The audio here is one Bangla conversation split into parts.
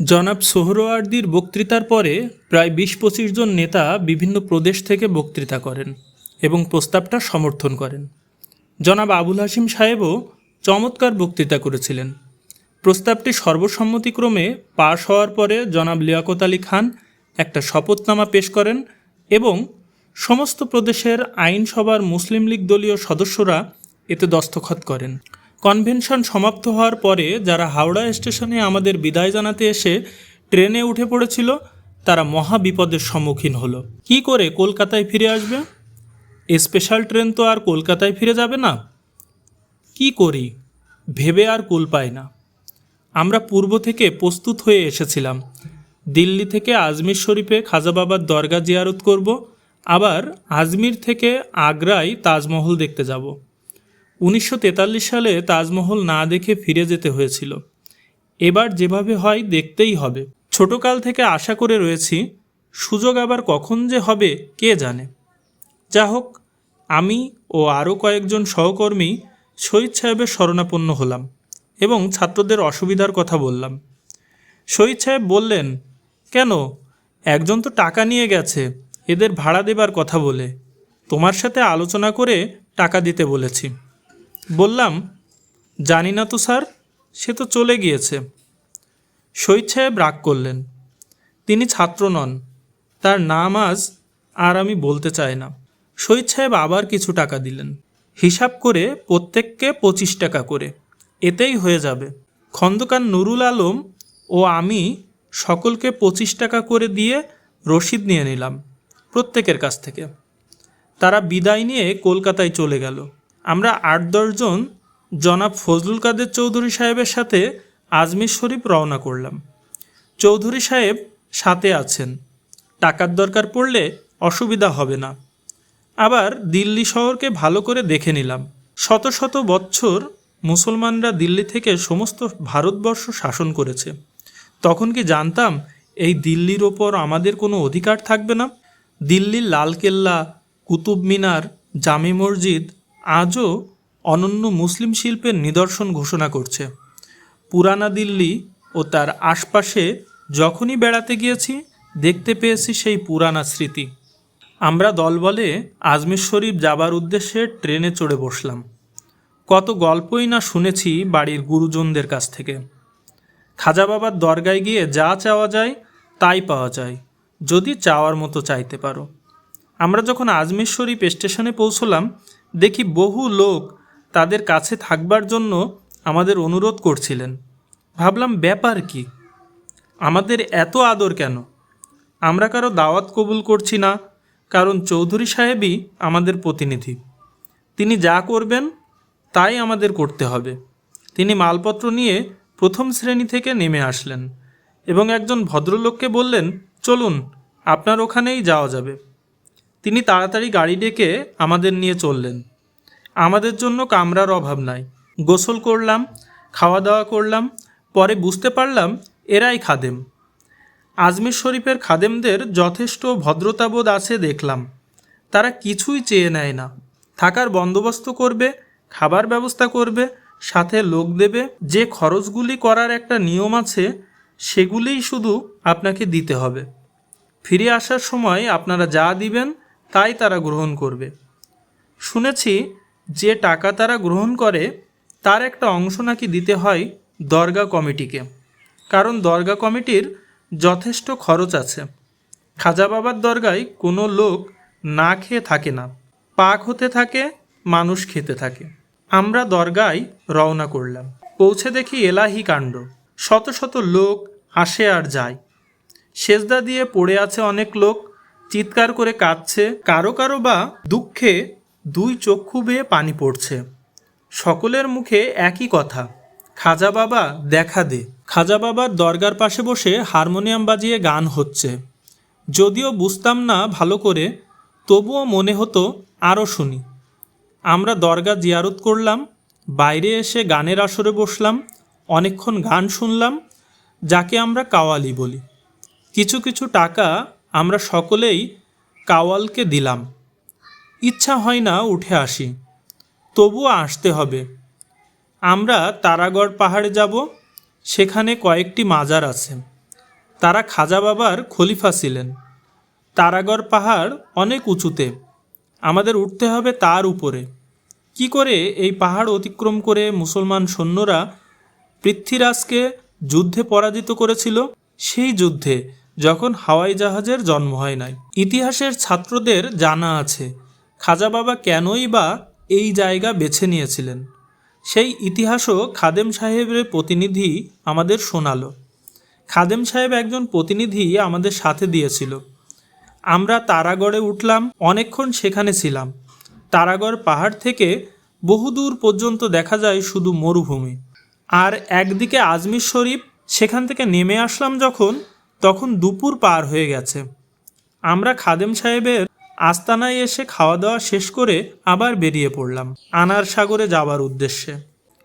জনাব সোহরওয়ার্দির বক্তৃতার পরে প্রায় বিশ পঁচিশ জন নেতা বিভিন্ন প্রদেশ থেকে বক্তৃতা করেন এবং প্রস্তাবটা সমর্থন করেন। জনাব আবুল হাসিম সাহেবও চমৎকার বক্তৃতা করেছিলেন। প্রস্তাবটি সর্বসম্মতিক্রমে পাশ হওয়ার পরে জনাব লিয়াকত আলী খান একটা শপথনামা পেশ করেন এবং সমস্ত প্রদেশের আইনসভার মুসলিম লীগ দলীয় সদস্যরা এতে দস্তখত করেন। কনভেনশন সমাপ্ত হওয়ার পরে যারা হাওড়া স্টেশনে আমাদের বিদায় জানাতে এসে ট্রেনে উঠে পড়েছিল, তারা মহা বিপদের সম্মুখীন হলো। কি করে কলকাতায় ফিরে আসবে? স্পেশাল ট্রেন তো আর কলকাতায় ফিরে যাবে না। কি করি? ভেবে আর কুল পায় না। আমরা পূর্ব থেকে প্রস্তুত হয়ে এসেছিলাম। দিল্লি থেকে আজমির শরীফে খাজা বাবার দরগা জিয়ারত করব, আবার আজমির থেকে আগ্রায় তাজমহল দেখতে যাব। উনিশশো তেতাল্লিশ সালে তাজমহল না দেখে ফিরে যেতে হয়েছিল। এবার যেভাবে হয় দেখতেই হবে। ছোটকাল থেকে আশা করে রয়েছি, সুযোগ আবার কখন যে হবে কে জানে। যা হোক, আমি ও আরও কয়েকজন সহকর্মী শহীদ সাহেবের শরণাপন্ন হলাম এবং ছাত্রদের অসুবিধার কথা বললাম। শহীদ সাহেব বললেন, কেন? একজন তো টাকা নিয়ে গেছে, এদের ভাড়া দেবার কথা বলে। তোমার সাথে আলোচনা করে টাকা দিতে বলেছি। বললাম, জানি না তো স্যার, সে তো চলে গিয়েছে। শহীদ সাহেব রাগ করলেন। তিনি ছাত্র নন, তার নাম আজ আর আমি বলতে চাই না। শহীদ সাহেব আবার কিছু টাকা দিলেন। হিসাব করে প্রত্যেককে পঁচিশ টাকা করে। এতেই হয়ে যাবে। খন্দকার নুরুল আলম ও আমি সকলকে পঁচিশ টাকা করে দিয়ে রসিদ নিয়ে নিলাম প্রত্যেকের কাছ থেকে। তারা বিদায় নিয়ে কলকাতায় চলে গেল। আমরা আট দশজন জনাব ফজলুল কাদের চৌধুরী সাহেবের সাথে আজমির শরীফ রওনা করলাম। চৌধুরী সাহেব সাথে আছেন। টাকার দরকার পড়লে অসুবিধা হবে না। আবার দিল্লি শহরকে ভালো করে দেখে নিলাম। শত শত বৎসর মুসলমানরা দিল্লি থেকে সমস্ত ভারতবর্ষ শাসন করেছে। তখন কি জানতাম এই দিল্লির ওপর আমাদের কোনো অধিকার থাকবে না? দিল্লির লালকেল্লা কুতুব মিনার জামে মসজিদ আজও অনন্য মুসলিম শিল্পের নিদর্শন ঘোষণা করছে। পুরানা দিল্লি ও তার আশপাশে যখনই বেড়াতে গিয়েছি, দেখতে পেয়েছি সেই পুরানা স্মৃতি। আমরা দলবলে আজমির শরীফ যাবার উদ্দেশ্যে ট্রেনে চড়ে বসলাম। কত গল্পই না শুনেছি বাড়ির গুরুজনদের কাছ থেকে। খাজা বাবার দরগায় গিয়ে যা চাওয়া যায়, তাই পাওয়া যায়, যদি চাওয়ার মতো চাইতে পারো। আমরা যখন আজমির শরীফ স্টেশনে পৌঁছলাম দেখি বহু লোক তাদের কাছে থাকবার জন্য আমাদের অনুরোধ করছিলেন। ভাবলাম, ব্যাপার কি? আমাদের এত আদর কেন? আমরা কারও দাওয়াত কবুল করছি না, কারণ চৌধুরী সাহেবই আমাদের প্রতিনিধি। তিনি যা করবেন, তাই আমাদের করতে হবে। তিনি মালপত্র নিয়ে প্রথম শ্রেণি থেকে নেমে আসলেন এবং একজন ভদ্রলোককে বললেন, চলুন, আপনার ওখানেই যাওয়া যাবে। তিনি তাড়াতাড়ি গাড়ি ডেকে আমাদের নিয়ে চললেন। আমাদের জন্য কামরার অভাব নাই। গোসল করলাম খাওয়া দাওয়া করলাম, পরে বুঝতে পারলাম এরাই খাদেম। আজমির শরীফের খাদেমদের যথেষ্ট ভদ্রতাবোধ আছে দেখলাম। তারা কিছুই চেয়ে নেয় না। থাকার বন্দোবস্ত করবে, খাবার ব্যবস্থা করবে, সাথে লোক দেবে, যে খরচগুলি করার একটা নিয়ম আছে, সেগুলিই শুধু আপনাকে দিতে হবে। ফিরে আসার সময় আপনারা যা দিবেন তাই তারা গ্রহণ করবে। শুনেছি, যে টাকা তারা গ্রহণ করে, তার একটা অংশ নাকি দিতে হয় দরগা কমিটিকে। কারণ দরগা কমিটির যথেষ্ট খরচ আছে। খাজা বাবার দরগায় কোনো লোক না খেয়ে থাকে না। পাক হতে থাকে, মানুষ খেতে থাকে। আমরা দরগায় রওনা করলাম। পৌঁছে দেখি এলাহি কাণ্ড। শত শত লোক আসে আর যায়। সেজদা দিয়ে পড়ে আছে অনেক লোক। চিৎকার করে কাঁদছে, কারও কারও বা দুঃখে দুই চক্ষু বেয়ে পানি পড়ছে। সকলের মুখে একই কথা, খাজা বাবা দেখা দে। খাজা বাবার দরগার পাশে বসে হারমোনিয়াম বাজিয়ে গান হচ্ছে। যদিও বুঝতাম না ভালো করে, তবুও মনে হতো আরও শুনি। আমরা দরগা জিয়ারত করলাম, বাইরে এসে গানের আসরে বসলাম, অনেকক্ষণ গান শুনলাম, যাকে আমরা কাওয়ালি বলি। কিছু কিছু টাকা আমরা সকলেই কাওয়ালকে দিলাম। ইচ্ছা হয় না উঠে আসি, তবুও আসতে হবে। আমরা তারাগড় পাহাড়ে যাব, সেখানে কয়েকটি মাজার আছে। তারা খাজা বাবার খলিফা ছিলেন। তারাগড় পাহাড় অনেক উঁচুতে। আমাদের উঠতে হবে তার উপরে। কি করে এই পাহাড় অতিক্রম করে মুসলমান সৈন্যরা পৃথ্বীরাজকে যুদ্ধে পরাজিত করেছিল? সেই যুদ্ধে যখন হাওয়াই জাহাজের জন্ম হয় নাই। ইতিহাসের ছাত্রদের জানা আছে, খাজা বাবা কেনই বা এই জায়গা বেছে নিয়েছিলেন। সেই ইতিহাসও খাদেম সাহেবের প্রতিনিধি আমাদের শোনালো। খাদেম সাহেব একজন প্রতিনিধি আমাদের সাথে দিয়েছিল। আমরা তারাগড়ে উঠলাম, অনেকক্ষণ সেখানে ছিলাম। তারাগড় পাহাড় থেকে বহুদূর পর্যন্ত দেখা যায় শুধু মরুভূমি। আর একদিকে আজমির শরীফ, সেখান থেকে নেমে আসলাম যখন তখন দুপুর পার হয়ে গেছে। আমরা খাদেম সাহেবের আস্তানায় এসে খাওয়া দাওয়া শেষ করে আবার বেরিয়ে পড়লাম আনার সাগরে যাওয়ার উদ্দেশ্যে।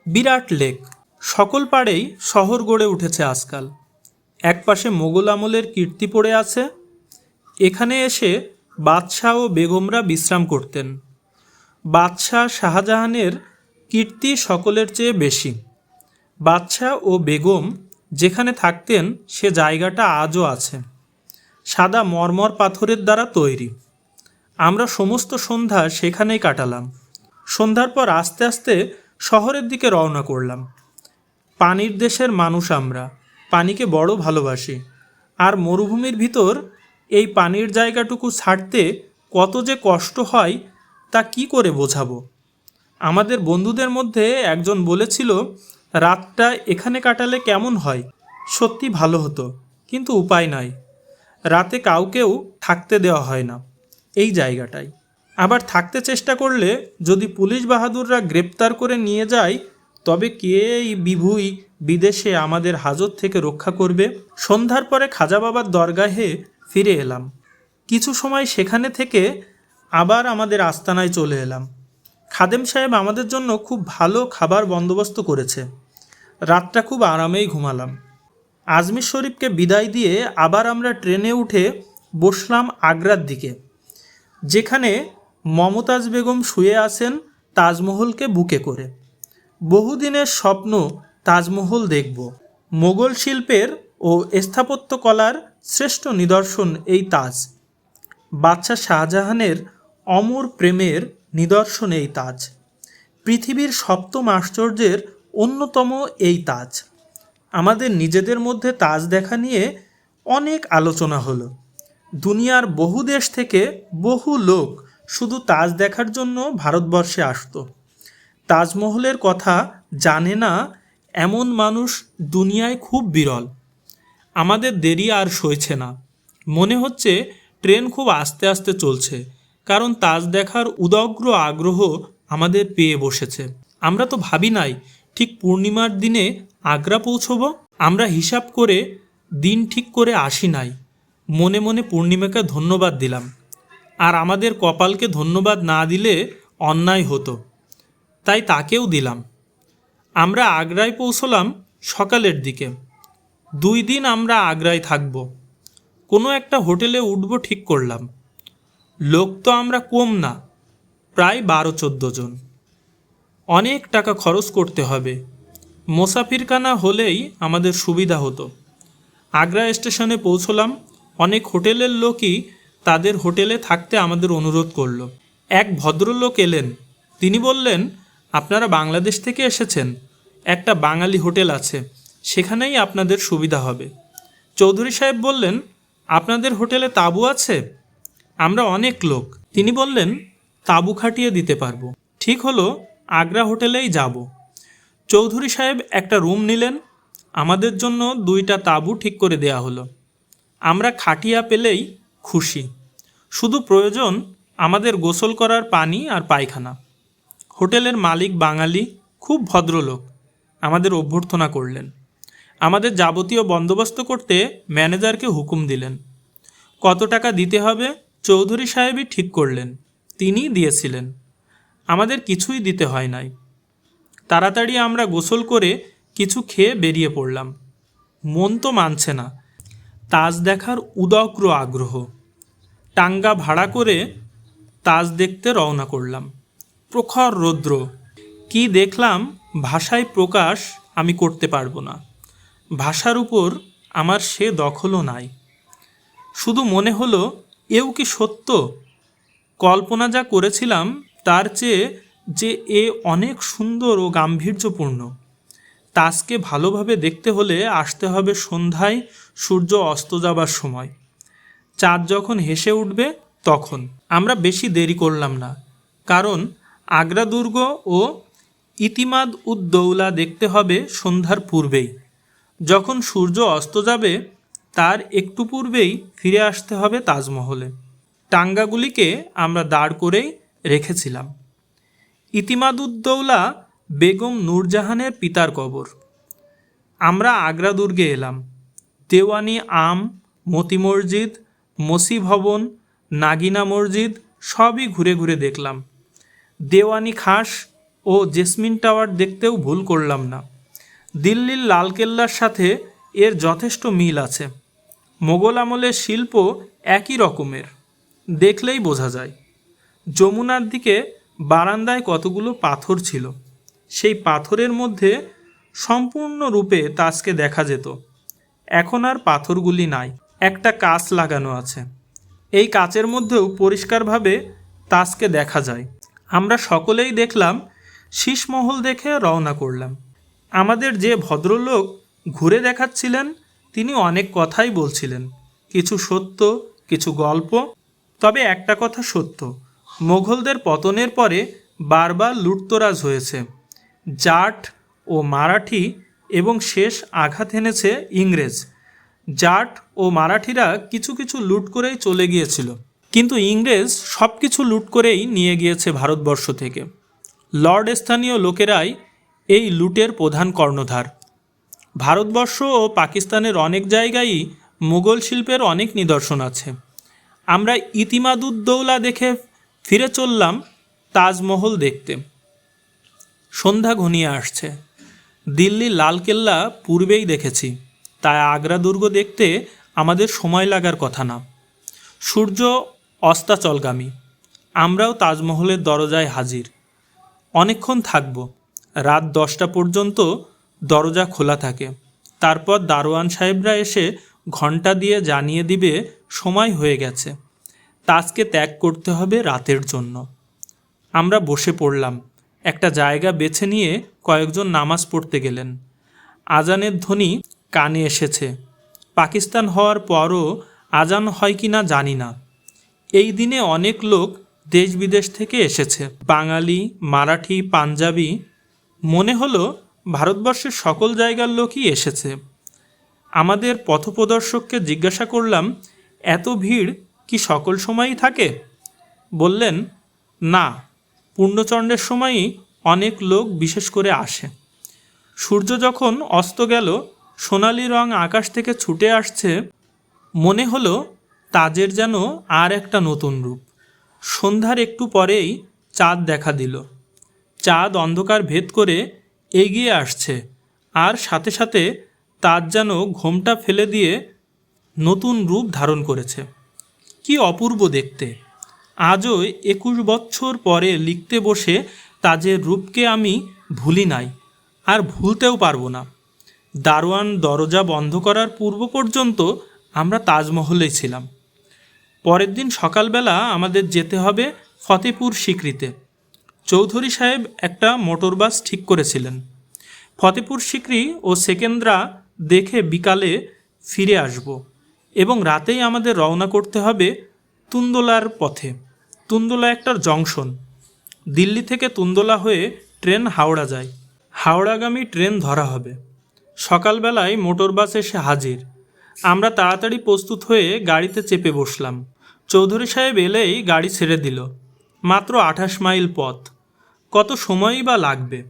বিরাট লেক, সকল পাড়েই শহর গড়ে উঠেছে আজকাল। একপাশে মোগল আমলের কীর্তি পড়ে আছে, এখানে এসে বাদশাহ ও বেগমরা বিশ্রাম করতেন। বাদশাহ শাহজাহানের কীর্তি সকলের চেয়ে বেশি। বাদশাহ ও বেগম যেখানে থাকতেন সে জায়গাটা আজও আছে। সাদা মরমর পাথরের দ্বারা তৈরি। আমরা সমস্ত সন্ধ্যা সেখানেই কাটালাম। সন্ধ্যার পর আস্তে আস্তে শহরের দিকে রওনা করলাম। পানির দেশের মানুষ আমরা। পানিকে বড় ভালোবাসি। আর মরুভূমির ভিতর এই পানির জায়গাটুকু ছাড়তে কত যে কষ্ট হয়, তা কি করে বোঝাবো? আমাদের বন্ধুদের মধ্যে একজন বলেছিল রাতটা এখানে কাটালে কেমন হয়? সত্যি ভালো হতো, কিন্তু উপায় নাই। রাতে কাউকেও থাকতে দেওয়া হয় না, এই জায়গাটায় আবার থাকতে চেষ্টা করলে যদি পুলিশ বাহাদুররা গ্রেপ্তার করে নিয়ে যায়, তবে কে এই বিভুই বিদেশে আমাদের হাজত থেকে রক্ষা করবে? সন্ধ্যার পরে খাজা বাবার দরগাহে ফিরে এলাম। কিছু সময় সেখানে থেকে আবার আমাদের আস্তানায় চলে এলাম। খাদেম সাহেব আমাদের জন্য খুব ভালো খাবার বন্দোবস্ত করেছে। রাতটা খুব আরামেই ঘুমালাম। আজমির শরীফকে বিদায় দিয়ে আবার আমরা ট্রেনে উঠে বসলাম আগ্রার দিকে, যেখানে মমতাজ বেগম শুয়ে আছেন তাজমহলকে বুকে করে। বহুদিনের স্বপ্ন তাজমহল দেখব। মোগল শিল্পের ও স্থাপত্য কলার শ্রেষ্ঠ নিদর্শন এই তাজ। বাদশাহ শাহজাহানের অমর প্রেমের নিদর্শন এই তাজ। পৃথিবীর সপ্তম আশ্চর্যের অন্যতম এই তাজ। আমাদের নিজেদের মধ্যে তাজ দেখা নিয়ে অনেক আলোচনা হলো। দুনিয়ার বহু দেশ থেকে বহু লোক শুধু তাজ দেখার জন্য ভারতবর্ষে আসতো। তাজমহলের কথা জানে না এমন মানুষ দুনিয়ায় খুব বিরল। আমাদের দেরি আর সইছে না। মনে হচ্ছে ট্রেন খুব আস্তে আস্তে চলছে। কারণ তাজ দেখার উদগ্র আগ্রহ আমাদের পেয়ে বসেছে। আমরা তো ভাবি নাই, ঠিক পূর্ণিমার দিনে আগ্রা পৌঁছব? আমরা হিসাব করে দিন ঠিক করে আসি নাই। মনে মনে পূর্ণিমাকে ধন্যবাদ দিলাম। আর আমাদের কপালকে ধন্যবাদ না দিলে অন্যায় হতো। তাই তাকেও দিলাম। আমরা আগ্রায় পৌঁছলাম সকালের দিকে। দুই দিন আমরা আগ্রায় থাকব। কোনো একটা হোটেলে উঠব ঠিক করলাম। লোক তো আমরা কম না, প্রায় বারো চোদ্দ জন। অনেক টাকা খরচ করতে হবে। মোসাফিরখানা হলেই আমাদের সুবিধা হতো। আগ্রা স্টেশনে পৌঁছলাম, অনেক হোটেলের লোকই তাদের হোটেলে থাকতে আমাদের অনুরোধ করল। এক ভদ্রলোক এলেন। তিনি বললেন, আপনারা বাংলাদেশ থেকে এসেছেন। একটা বাঙালি হোটেল আছে। সেখানেই আপনাদের সুবিধা হবে। চৌধুরী সাহেব বললেন, আপনাদের হোটেলে তাঁবু আছে? আমরা অনেক লোক। তিনি বললেন, তাঁবু খাটিয়ে দিতে পারব। ঠিক হলো, আগ্রা হোটেলেই যাব। চৌধুরী সাহেব একটা রুম নিলেন। আমাদের জন্য দুইটা তাঁবু ঠিক করে দেয়া হলো। আমরা খাটিয়া পেলেই খুশি। শুধু প্রয়োজন আমাদের গোসল করার পানি আর পায়খানা। হোটেলের মালিক বাঙালি, খুব ভদ্রলোক। আমাদের অভ্যর্থনা করলেন। আমাদের যাবতীয় বন্দোবস্ত করতে ম্যানেজারকে হুকুম দিলেন। কত টাকা দিতে হবে? চৌধুরী সাহেবই ঠিক করলেন, তিনিই দিয়েছিলেন। আমাদের কিছুই দিতে হয় নাই। তাড়াতাড়ি আমরা গোসল করে কিছু খেয়ে বেরিয়ে পড়লাম। মন তো মানছে না। তাজ দেখার উদগ্র আগ্রহ। টাঙ্গা ভাড়া করে তাজ দেখতে রওনা করলাম। প্রখর রৌদ্র। কি দেখলাম ভাষায় প্রকাশ আমি করতে পারব না। ভাষার উপর আমার সে দখলও নাই। শুধু মনে হলো এও কি সত্য? কল্পনা যা করেছিলাম, তার চেয়ে যে এ অনেক সুন্দর ও গাম্ভীর্যপূর্ণ। তাসকে ভালোভাবে দেখতে হলে আসতে হবে সন্ধ্যায়, সূর্য অস্ত যাবার সময়। চাঁদ যখন হেসে উঠবে, তখন। আমরা বেশি দেরি করলাম না। কারণ আগ্রা দুর্গ ও ইতিমাদ উদ্দৌলা দেখতে হবে সন্ধ্যার পূর্বেই। যখন সূর্য অস্ত যাবে তার একটু পূর্বেই ফিরে আসতে হবে তাজমহলে। টাঙ্গাগুলিকে আমরা দাঁড় করেই রেখেছিলাম। ইতিমাদুদ্দৌলা বেগম নূরজাহানের পিতার কবর। আমরা আগ্রা দুর্গে এলাম। দেওয়ানি আম, মতি মসজিদ, মসি ভবন, নাগিনা মসজিদ সবই ঘুরে ঘুরে দেখলাম। দেওয়ানি খাস ও জেসমিন টাওয়ার দেখতেও ভুল করলাম না। দিল্লির লালকেল্লার সাথে এর যথেষ্ট মিল আছে। মোগল আমলের শিল্প একই রকমের। দেখলেই বোঝা যায়। যমুনার দিকে বারান্দায় কতগুলো পাথর ছিল। সেই পাথরের মধ্যে সম্পূর্ণরূপে তাসকে দেখা যেত। এখন আর পাথরগুলি নাই। একটা কাঁচ লাগানো আছে। এই কাচের মধ্যেও পরিষ্কারভাবে তাসকে দেখা যায়। আমরা সকলেই দেখলাম, শীষমহল দেখে রওনা করলাম। আমাদের যে ভদ্রলোক ঘুরে দেখাচ্ছিলেন তিনি অনেক কথাই বলছিলেন। কিছু সত্য, কিছু গল্প, তবে একটা কথা সত্য। মোঘলদের পতনের পরে বারবার লুটতরাজ হয়েছে। জাট ও মারাঠি এবং শেষ আঘাত এনেছে ইংরেজ। জাট ও মারাঠিরা কিছু কিছু লুট করেই চলে গিয়েছিল। কিন্তু ইংরেজ সব কিছু লুট করেই নিয়ে গিয়েছে ভারতবর্ষ থেকে। লর্ড স্থানীয় লোকেরাই এই লুটের প্রধান কর্ণধার। ভারতবর্ষ ও পাকিস্তানের অনেক জায়গায়ই মুঘল শিল্পের অনেক নিদর্শন আছে। আমরা ইতিমাদুদ্দৌলা দেখে ফিরে চললাম তাজমহল দেখতে। সন্ধ্যা ঘনিয়ে আসছে। দিল্লির লালকেল্লা পূর্বেই দেখেছি। তাই আগ্রা দুর্গ দেখতে আমাদের সময় লাগার কথা না। সূর্য অস্তাচলগামী। আমরাও তাজমহলের দরজায় হাজির। অনেকক্ষণ থাকব। রাত দশটা পর্যন্ত দরজা খোলা থাকে। তারপর দারোয়ান সাহেবরা এসে ঘণ্টা দিয়ে জানিয়ে দিবে, সময় হয়ে গেছে। তাজকে ত্যাগ করতে হবে রাতের জন্য। আমরা বসে পড়লাম। একটা জায়গা বেছে নিয়ে কয়েকজন নামাজ পড়তে গেলেন। আজানের ধ্বনি কানে এসেছে। পাকিস্তান হওয়ার পরও আজান হয় কি না জানি না। এই দিনে অনেক লোক দেশ বিদেশ থেকে এসেছে। বাঙালি, মারাঠি, পাঞ্জাবি, মনে হলো ভারতবর্ষের সকল জায়গার লোকই এসেছে। আমাদের পথপ্রদর্শককে জিজ্ঞাসা করলাম, এত ভিড় কি সকল সময়ই থাকে? বললেন, না পূর্ণচণ্ডের সময়ই অনেক লোক বিশেষ করে আসে। সূর্য যখন অস্ত গেল, সোনালি রং আকাশ থেকে ছুটে আসছে, মনে হলো তাজের যেন আর একটা নতুন রূপ। সন্ধ্যার একটু পরেই চাঁদ দেখা দিল। চাঁদ অন্ধকার ভেদ করে এগিয়ে আসছে। আর সাথে সাথে তাজ যেন ঘোমটা ফেলে দিয়ে নতুন রূপ ধারণ করেছে। কি অপূর্ব দেখতে। আজও একুশ বছর পরে লিখতে বসে তাজের রূপকে আমি ভুলি নাই, আর ভুলতেও পারব না। দারোয়ান দরজা বন্ধ করার পূর্ব পর্যন্ত আমরা তাজমহলেই ছিলাম। পরের দিন সকালবেলা আমাদের যেতে হবে ফতেপুর সিকরিতে। চৌধুরী সাহেব একটা মোটর বাস ঠিক করেছিলেন। ফতেপুর সিকরি ও সেকেন্দ্রা দেখে বিকালে ফিরে আসব এবং রাতেই আমাদের রওনা করতে হবে তুন্দোলার পথে। তুন্দোলা একটা জংশন। দিল্লি থেকে তুন্দোলা হয়ে ট্রেন হাওড়া যায়। হাওড়াগামী ট্রেন ধরা হবে। সকালবেলায় মোটর বাস এসে হাজির। আমরা তাড়াতাড়ি প্রস্তুত হয়ে গাড়িতে চেপে বসলাম। চৌধুরী সাহেব এলেই গাড়ি ছেড়ে দিল। মাত্র আঠাশ মাইল পথ। কত সময়ই বা লাগবে।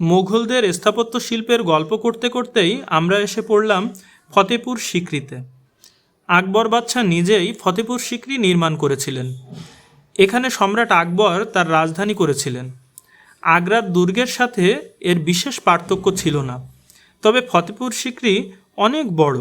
মোঘলদের স্থাপত্য শিল্পের গল্প করতে করতেই আমরা এসে পড়লাম ফতেপুর সিকরিতে। আকবর বাদশাহ নিজেই ফতেপুর সিকরি নির্মাণ করেছিলেন। এখানে সম্রাট আকবর তার রাজধানী করেছিলেন। আগ্রার দুর্গের সাথে এর বিশেষ পার্থক্য ছিল না। তবে ফতেপুর সিকরি অনেক বড়।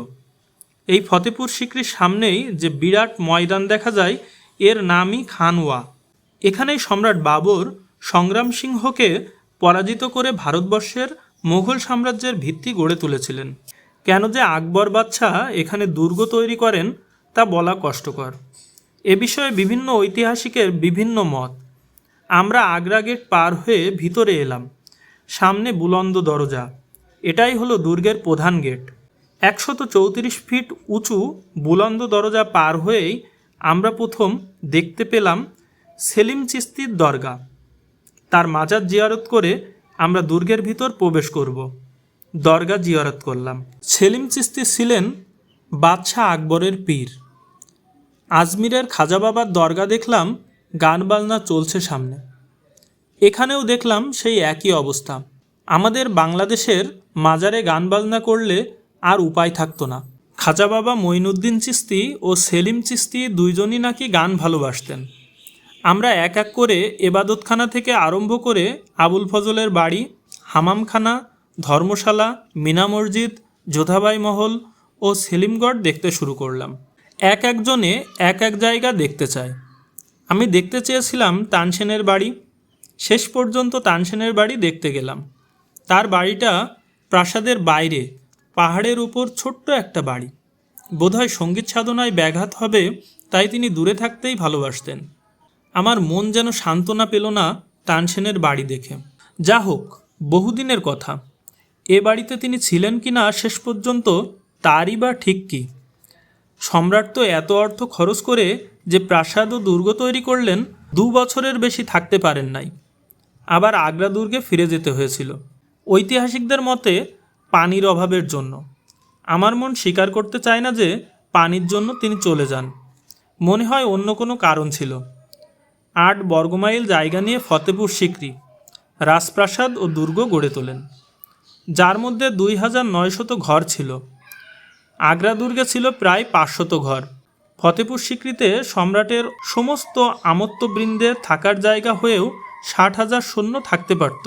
এই ফতেপুর সিকরির সামনেই যে বিরাট ময়দান দেখা যায়, এর নামই খানওয়া। এখানেই সম্রাট বাবর সংগ্রাম সিংহকে পরাজিত করে ভারতবর্ষের মুঘল সাম্রাজ্যের ভিত্তি গড়ে তুলেছিলেন। কেন যে আকবর বাদশাহ এখানে দুর্গ তৈরি করেন, তা বলা কষ্টকর। এ বিষয়ে বিভিন্ন ঐতিহাসিকের বিভিন্ন মত। আমরা আগ্রা গেট পার হয়ে ভিতরে এলাম। সামনে বুলন্দ দরজা। এটাই হলো দুর্গের প্রধান গেট। একশত চৌত্রিশ ফিট উঁচু বুলন্দ দরজা পার হয়েই আমরা প্রথম দেখতে পেলাম সেলিম চিস্তির দরগা। তার মাজার জিয়ারত করে আমরা দুর্গের ভিতর প্রবেশ করব। দরগা জিয়ারত করলাম। সেলিম চিস্তি ছিলেন বাদশাহ আকবরের পীর। আজমিরের খাজা বাবার দরগা দেখলাম গান বাজনা চলছে সামনে। এখানেও দেখলাম সেই একই অবস্থা। আমাদের বাংলাদেশের মাজারে গান বাজনা করলে আর উপায় থাকতো না। খাজা বাবা মঈনুদ্দিন চিস্তি ও সেলিম চিস্তি দুইজনই নাকি গান ভালোবাসতেন। আমরা এক এক করে এবাদতখানা থেকে আরম্ভ করে আবুল ফজলের বাড়ি, হামামখানা, ধর্মশালা, মিনা মসজিদ, যোধাবাই মহল ও সেলিমগড় দেখতে শুরু করলাম। এক একজনে এক এক জায়গা দেখতে চায়। আমি দেখতে চেয়েছিলাম তানসেনের বাড়ি। শেষ পর্যন্ত তানসেনের বাড়ি দেখতে গেলাম। তার বাড়িটা প্রাসাদের বাইরে, পাহাড়ের উপর ছোট্ট একটা বাড়ি। বোধহয় সংগীত সাধনায় ব্যাঘাত হবে, তাই তিনি দূরে থাকতেই ভালোবাসতেন। আমার মন যেন সান্ত্বনা পেল না তানসেনের বাড়ি দেখে। যা হোক, বহুদিনের কথা। এ বাড়িতে তিনি ছিলেন কি না শেষ পর্যন্ত তারই বা ঠিক কী? সম্রাট তো এত অর্থ খরচ করে যে প্রাসাদ ও দুর্গ তৈরি করলেন, দু বছরের বেশি থাকতে পারেন নাই। আবার আগ্রা দুর্গে ফিরে যেতে হয়েছিল। ঐতিহাসিকদের মতে, পানির অভাবের জন্য। আমার মন স্বীকার করতে চায় না যে পানির জন্য তিনি চলে যান। মনে হয় অন্য কোনো কারণ ছিল। আট বর্গমাইল জায়গা নিয়ে ফতেপুর সিকরি, রাজপ্রাসাদ ও দুর্গ গড়ে তোলেন। যার মধ্যে দুই হাজার নয়শত ঘর ছিল। আগ্রা দুর্গে ছিল প্রায় পাঁচশত ঘর। ফতেপুর স্বীকৃতে সম্রাটের সমস্ত আমত্তবৃন্দের থাকার জায়গা হয়েও ষাট হাজার সৈন্য থাকতে পারত।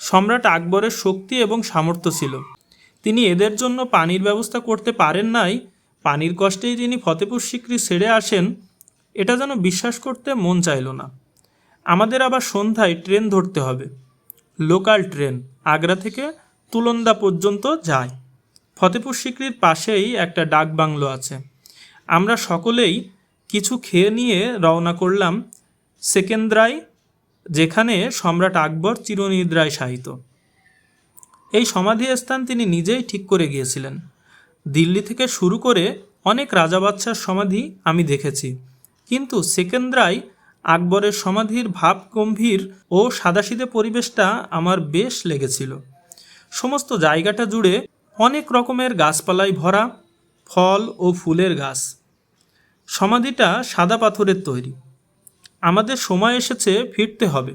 সম্রাট আকবরের শক্তি এবং সামর্থ্য ছিল। তিনি এদের জন্য পানির ব্যবস্থা করতে পারেন নাই। পানির কষ্টেই তিনি ফতেপুর সিক্রি ছেড়ে আসেন এটা যেন বিশ্বাস করতে মন চাইল না। আমাদের আবার সন্ধ্যায় ট্রেন ধরতে হবে। লোকাল ট্রেন, আগ্রা থেকে তুলন্দা পর্যন্ত যায়। ফতেপুর সিক্রির পাশেই একটা ডাক বাংলো আছে। আমরা সকলেই কিছু খেয়ে নিয়ে রওনা করলাম সেকেন্দ্রায়, যেখানে সম্রাট আকবর চিরনিদ্রায় শায়িত। এই সমাধি স্থান তিনি নিজেই ঠিক করে গিয়েছিলেন। দিল্লি থেকে শুরু করে অনেক রাজা বাদশার সমাধি আমি দেখেছি। কিন্তু সেকেন্দ্রায় আকবরের সমাধির ভাব গম্ভীর ও সাদাসিদে পরিবেশটা আমার বেশ লেগেছিল। সমস্ত জায়গাটা জুড়ে অনেক রকমের গাছপালায় ভরা, ফল ও ফুলের গাছ। সমাধিটা সাদা পাথরের তৈরি। আমাদের সময় এসেছে ফিরতে হবে।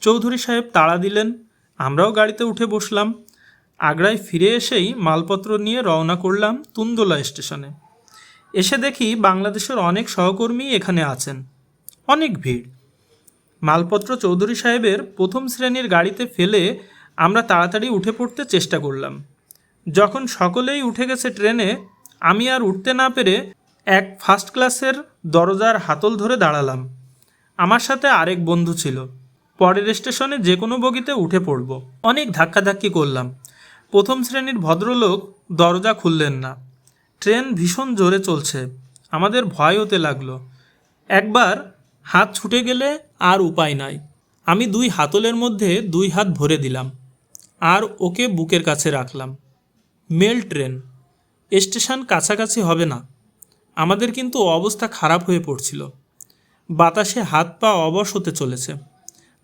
চৌধুরী সাহেব তাড়া দিলেন, আমরাও গাড়িতে উঠে বসলাম। আগ্রায় ফিরে এসেই মালপত্র নিয়ে রওনা করলাম তুন্দোলা স্টেশনে। এসে দেখি বাংলাদেশের অনেক সহকর্মী এখানে আছেন। অনেক ভিড়। মালপত্র চৌধুরী সাহেবের প্রথম শ্রেণির গাড়িতে ফেলে আমরা তাড়াতাড়ি উঠে পড়তে চেষ্টা করলাম। যখন সকলেই উঠে গেছে ট্রেনে, আমি আর উঠতে না পেরে এক ফার্স্ট ক্লাসের দরজার হাতল ধরে দাঁড়ালাম। আমার সাথে আরেক বন্ধু ছিল। পরের স্টেশনে যে কোনো বগিতে উঠে পড়ব। অনেক ধাক্কাধাক্কি করলাম। প্রথম শ্রেণির ভদ্রলোক দরজা খুললেন না। ট্রেন ভীষণ জোরে চলছে। আমাদের ভয় হতে লাগল। একবার হাত ছুটে গেলে আর উপায় নাই। আমি দুই হাতলের মধ্যে দুই হাত ভরে দিলাম। আর ওকে বুকের কাছে রাখলাম। Mail train. স্টেশন কাছাকাছি হবে না। আমাদের কিন্তু অবস্থা খারাপ হয়ে পড়ছিল। বাতাসে হাত পা অবশ হতে চলেছে।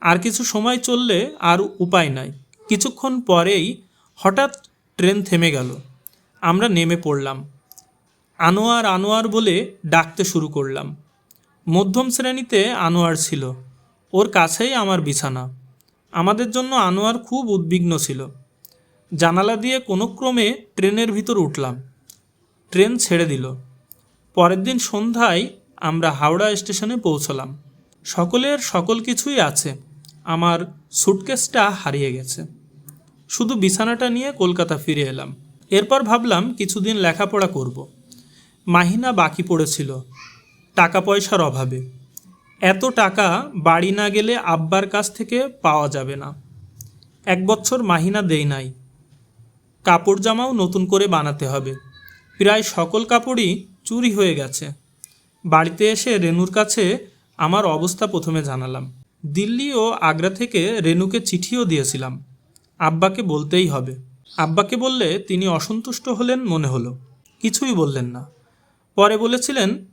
আর কিছু সময় চললে আর উপায় নাই। কিছুক্ষণ পরেই হঠাৎ ট্রেন থেমে গেল। আমরা নেমে পড়লাম। আনোয়ার আনোয়ার বলে ডাকতে শুরু করলাম। মধ্যম শ্রেণীতে আনোয়ার ছিল। ওর কাছেই আমার বিছানা। আমাদের জন্য আনোয়ার খুব উদ্বিগ্ন ছিল। জানালা দিয়ে কোনো ক্রমে ট্রেনের ভিতর উঠলাম। ট্রেন ছেড়ে দিল। পরের দিন সন্ধ্যায় আমরা হাওড়া স্টেশনে পৌঁছলাম। সকলের সকল কিছুই আছে। আমার সুটকেসটা হারিয়ে গেছে। শুধু বিছানাটা নিয়ে কলকাতা ফিরে এলাম। এরপর ভাবলাম কিছুদিন লেখাপড়া করব। মাহিনা বাকি পড়েছিল টাকা পয়সার অভাবে। এত টাকা বাড়ি না গেলে আব্বার কাছ থেকে পাওয়া যাবে না। এক বছর মাহিনা দেই নাই। কাপড় জামাও নতুন করে বানাতে হবে। প্রায় সকল কাপড়ই চুরি হয়ে গেছে। বাড়িতে এসে রেনুর কাছে আমার অবস্থা প্রথমে জানালাম। দিল্লি ও আগ্রা থেকে রেনুকে চিঠিও দিয়েছিলাম। আব্বাকে বলতেই হবে। আব্বাকে বললে তিনি অসন্তুষ্ট হলেন মনে হলো। কিছুই বললেন না। পরে বলেছিলেন,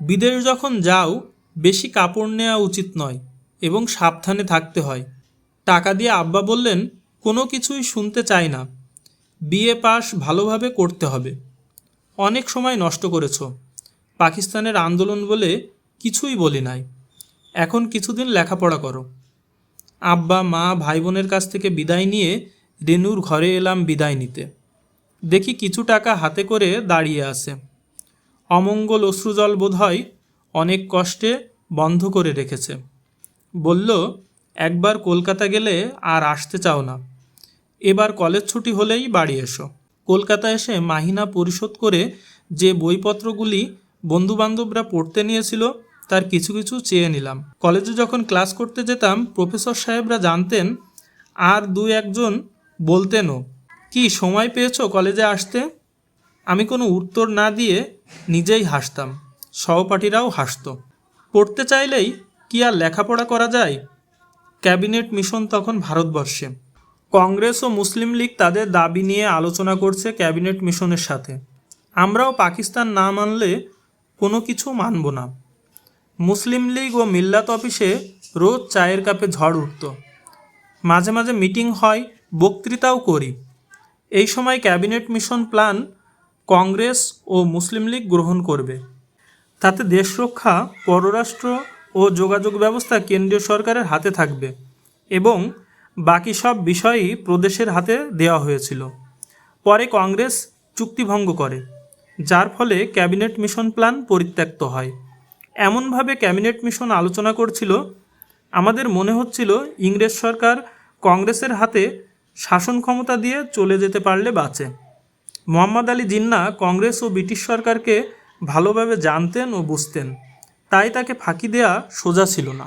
বিদেশ যখন যাও, বেশি কাপড় নেওয়া উচিত নয় এবং সাবধানে থাকতে হয় টাকা দিয়ে আব্বা বললেন, কোনো কিছুই শুনতে চাই না। বিএ পাস ভালোভাবে করতে হবে। অনেক সময় নষ্ট করেছ। পাকিস্তানের আন্দোলন বলে কিছুই বলি নাই। এখন কিছুদিন লেখাপড়া করো আব্বা, মা ভাই বোনের কাছ থেকে বিদায় নিয়ে রেনুর ঘরে এলাম বিদায় নিতে। দেখি কিছু টাকা হাতে করে দাঁড়িয়ে আছে। অমঙ্গল অশ্রুজল বোধহয় অনেক কষ্টে বন্ধ করে রেখেছে। বলল, একবার কলকাতা গেলে আর আসতে চাও না। এবার কলেজ ছুটি হলেই বাড়ি এসো। কলকাতা এসে মাহিনা পরিশোধ করে যে বইপত্রগুলি বন্ধুবান্ধবরা পড়তে নিয়েছিল, তার কিছু কিছু চেয়ে নিলাম। কলেজে যখন ক্লাস করতে যেতাম, প্রফেসর সাহেবরা জানতেন, আর দু একজন বলতেনও, কি সময় পেয়েছ কলেজে আসতে? আমি কোনো উত্তর না দিয়ে নিজেই হাসতাম। সহপাঠীরাও হাসতো। পড়তে চাইলেই কি আর লেখাপড়া করা যায়? ক্যাবিনেট মিশন তখন ভারতবর্ষে। কংগ্রেস ও মুসলিম লীগ তাদের দাবি নিয়ে আলোচনা করছে ক্যাবিনেট মিশনের সাথে। আমরাও পাকিস্তান না মানলে কোনো কিছু মানব না। মুসলিম লীগ ও মিল্লাত অফিসে রোজ চায়ের কাপে ঝড় উঠত। মাঝে মাঝে মিটিং হয়, বক্তৃতাও করি। এই সময় ক্যাবিনেট মিশন প্ল্যান কংগ্রেস ও মুসলিম লীগ গ্রহণ করবে। তাতে দেশ রক্ষা, পররাষ্ট্র ও যোগাযোগ ব্যবস্থা কেন্দ্রীয় সরকারের হাতে থাকবে এবং বাকি সব বিষয়ই প্রদেশের হাতে দেওয়া হয়েছিল। পরে কংগ্রেস চুক্তিভঙ্গ করে, যার ফলে ক্যাবিনেট মিশন প্ল্যান পরিত্যক্ত হয়। এমনভাবে ক্যাবিনেট মিশন আলোচনা করছিল, আমাদের মনে হচ্ছিল ইংরেজ সরকার কংগ্রেসের হাতে শাসন ক্ষমতা দিয়ে চলে যেতে পারলে বাঁচে। মোহাম্মদ আলী জিন্না কংগ্রেস ও ব্রিটিশ সরকারকে ভালোভাবে জানতেন ও বুঝতেন। তাই তাকে ফাঁকি দেয়া সোজা ছিল না।